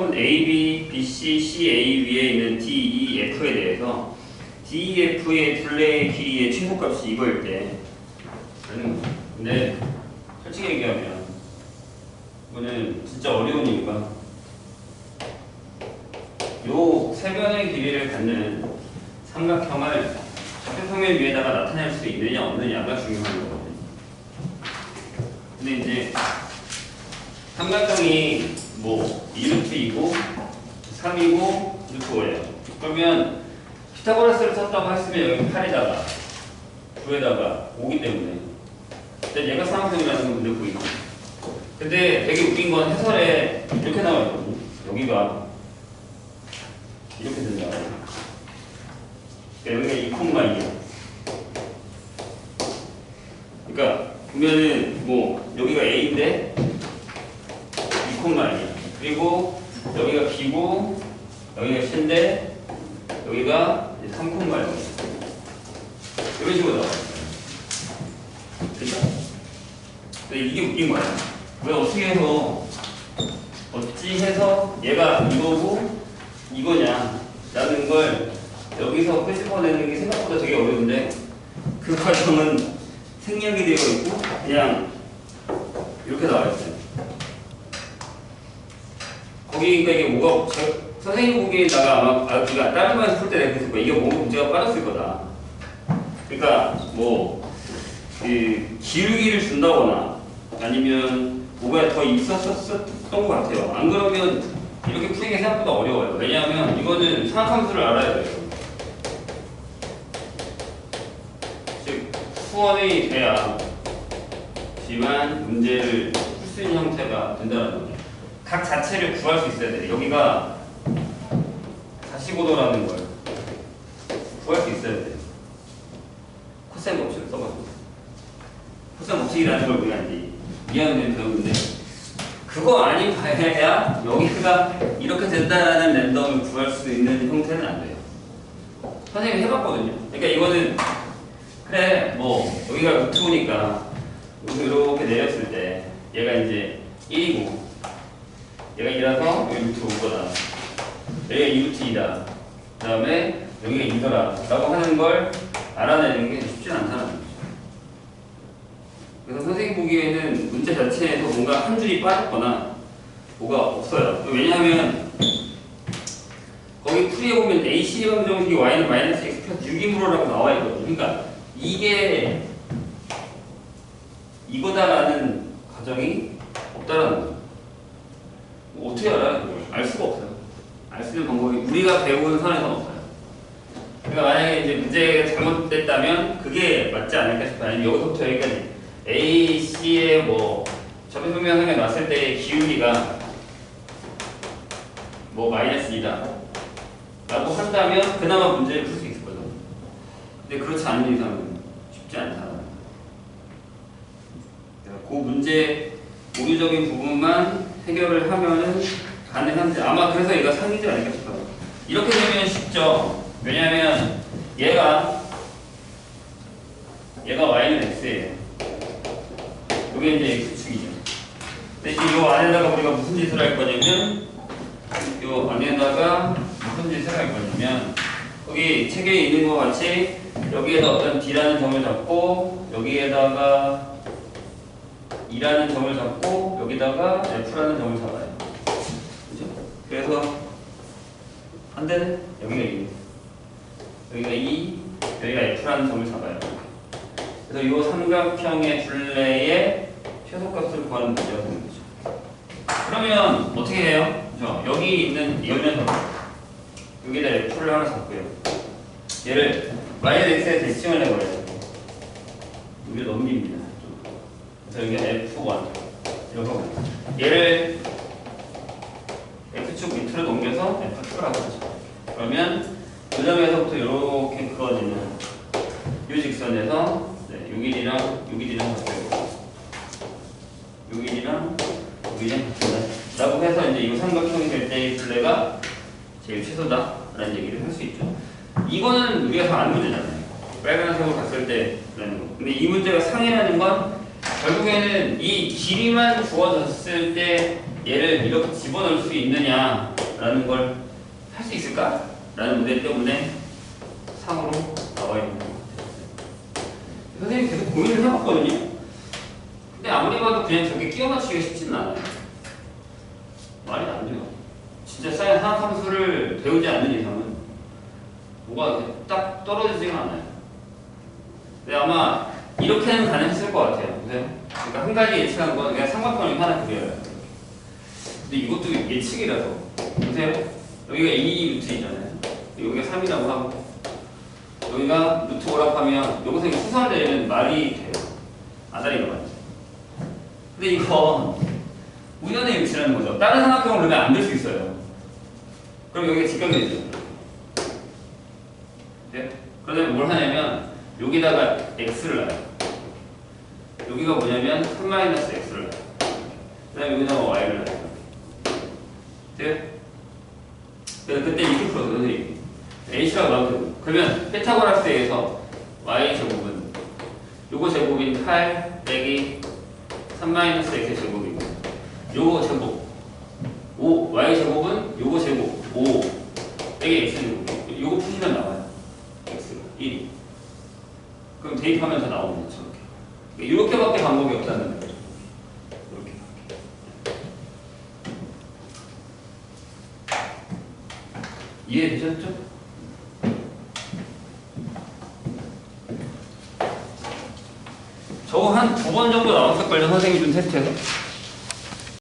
선 AB, BC, CA 위에 있는 DEF에 대해서 DEF의 둘레의 길이의 최소값이 이거일 때 거예요. 근데 솔직히 얘기하면 이거는 진짜 어려운 이유가 요 세변의 길이를 갖는 삼각형을 좌표평면 위에다가 나타낼 수 있느냐 없느냐가 중요한 거거든요. 근데 이제 삼각형이 뭐 2루트이고 3이고 루트 5예요. 그러면 피타고라스를 썼다고 했으면 여기 8에다가 9에다가 5기 때문에 일단 얘가 삼각형이라는 건 눈에 보이고 근데 되게 웃긴 건 해설에 이렇게 나와 있거든요. 여기가 이렇게 된다. 그러니까 여기가 2콤마 2야. 그러니까 보면은 뭐 여기가 A인데 2콤마 2야. 그리고 여기가 B고 여기가 C인데 여기가 3콤마 0. 이런 식으로 나와요. 그죠? 근데 이게 웃긴 거야. 왜 어떻게 해서 어찌 해서 얘가 이거고 이거냐 라는 걸 여기서 끄집어내는 게 생각보다 되게 어려운데 그 과정은 생략이 되어 있고 그냥 이렇게 나와 있어요. 거기 그러니까 이게 뭐가 저, 선생님 보기에다가 아마 아, 그러니까 다른 반에서 풀 때 내가 그랬을 거야. 이게 뭔가 문제가 빠졌을 거다. 그러니까 뭐 그 기울기를 준다거나 아니면 뭐가 더 있었었던 것 같아요. 안 그러면 이렇게 게 생각보다 어려워요. 왜냐하면 이거는 상함수를 알아야 돼요. 즉 수원이 돼야 지만 문제를 풀 수 있는 형태가 된다는 거죠. 각 자체를 구할 수 있어야 돼요. 여기가 45도라는 걸 구할 수 있어야 돼요. 코사인 법칙을 써가지고. 코사인 법칙이라는 걸 우리가 이제 이해하는 배우는데 그거 아닌 봐야 여기가 이렇게 된다라는 랜덤을 구할 수 있는 형태는 안 돼요. 선생님이 해봤거든요. 그러니까 이거는 그래 뭐 여기가 루트 5니까 이렇게 내렸을 때 얘가 이제 1이고 얘가 2라서 여기 루트 5거다. 여기가 2루트 2다. 그 다음에 여기가 2더라. 라고 하는 걸 알아내는 게 쉽지 않다는 거죠. 그래서 선생님 보기에는 문제 자체에서 뭔가 한 줄이 빠졌거나 뭐가 없어요. 왜냐하면 거기 풀이해 보면 AC 방정식이 y는 마이너스 x 플러스 6이므로라고 나와 있거든요. 그러니까 이게 이거다라는 가정이 없다라는 거죠. 뭐 어떻게 알아요? 알 수가 없어요. 알 수 있는 방법이 우리가 배우는 선에서는 없어요. 그러니까 만약에 이제 문제가 잘못됐다면 그게 맞지 않을까 싶어요. 아니면 여기서부터 여기까지 A, C의 뭐 접해평면상에 놨을 때의 기울기가 뭐 마이너스 2다 라고 한다면 그나마 문제를 풀 수 있을 거죠. 근데 그렇지 않은 이상은 쉽지 않다. 그 문제 오류적인 부분만 해결을 하면은 가능한데 아마 그래서 얘가 상이지 않을까 싶어요. 이렇게 되면 쉽죠. 왜냐하면 얘가 얘가 y는 x예요. 이게 이제 x축이죠. 근데 이제 이 안에다가 우리가 무슨 짓을 할 거냐면 이 안에다가 무슨 짓을 할 거냐면 거기 책에 있는 것 같이 여기에다 어떤 d라는 점을 잡고 여기에다가 2라는 점을 잡고 여기다가 f라는 점을 잡아요. 그래서 한 대는 여기가 2, 여기가 2, 여기가 f라는 점을 잡아요. 그래서 이 삼각형의 둘레의 최소값을 구하는 문제가 되는 거죠. 그러면 어떻게 해요? 그죠? 여기 있는 이 녀석 여기다 f를 하나 잡고요. 얘를 마이너스에 대칭을 해버려요. 여기를 넘깁니다. 그래서 여기가 F1 이러고 얘를 밑으로 넘겨서 F2라고 하죠. 그러면 그 점에서부터 이렇게 그어지는 이 직선에서 네, 6일이랑 6일이랑 같아요. 6일이랑 6일이랑 같은데 라고 해서 이제 이 삼각형이 될 때의 둘레가 제일 최소다 라는 얘기를 할 수 있죠. 이거는 우리가 다 아는 문제잖아요. 빨간색으로 갔을 때라는 거. 근데 이 문제가 상이라는 건 결국에는 이 길이만 주어졌을 때 얘를 이렇게 집어넣을 수 있느냐 라는 걸 할 수 있을까? 라는 문제 때문에 3으로 나와 있는 것 같아요. 선생님이 계속 고민을 해봤거든요. 근데 아무리 봐도 그냥 저게 끼워 맞추기가 쉽지는 않아요. 말이 안 돼요. 진짜 사이언스 화학 함수를 배우지 않는 이상은 뭐가 딱 떨어지지가 않아요. 근데 아마 이렇게는 가능했을 것 같아요. 그러니까 한 가지 예측한 건 그냥 삼각형을 하나 그려요. 근데 이것도 예측이라서 보세요. 여기가 2 루트이잖아요. 여기가 3이라고 하고 여기가 루트 5라고 하면 여기서 내면 말이 돼요. 아다리가 맞죠. 근데 이거 우연의 일치라는 거죠. 다른 삼각형을 넣으면 안 될 수 있어요. 그럼 여기가 직각이 되죠. 네? 그러면 뭘 하냐면 여기다가 x를 놔요. 여기가 뭐냐면 3-x를 놔요. 그 다음에 여기다가 y를 놔요. 네? 그때 이렇게 풀어서 선생님. h라고 나오면 되고 그러면 피타고라스에서 y 제곱은 요거 제곱인 8 빼기 3-x의 제곱이고 요거 제곱. 5 y 제곱은 요거 제곱. 5 빼기 x 제곱. 요거 푸시면 나와요. X가. 1이. 그럼 대입하면 다 나오는 거죠 이렇게. 이렇게밖에 방법이 없다는 거죠 이렇게 이해되셨죠? 저거 한 두 번 정도 나왔을걸요 선생님이 준 테스트에서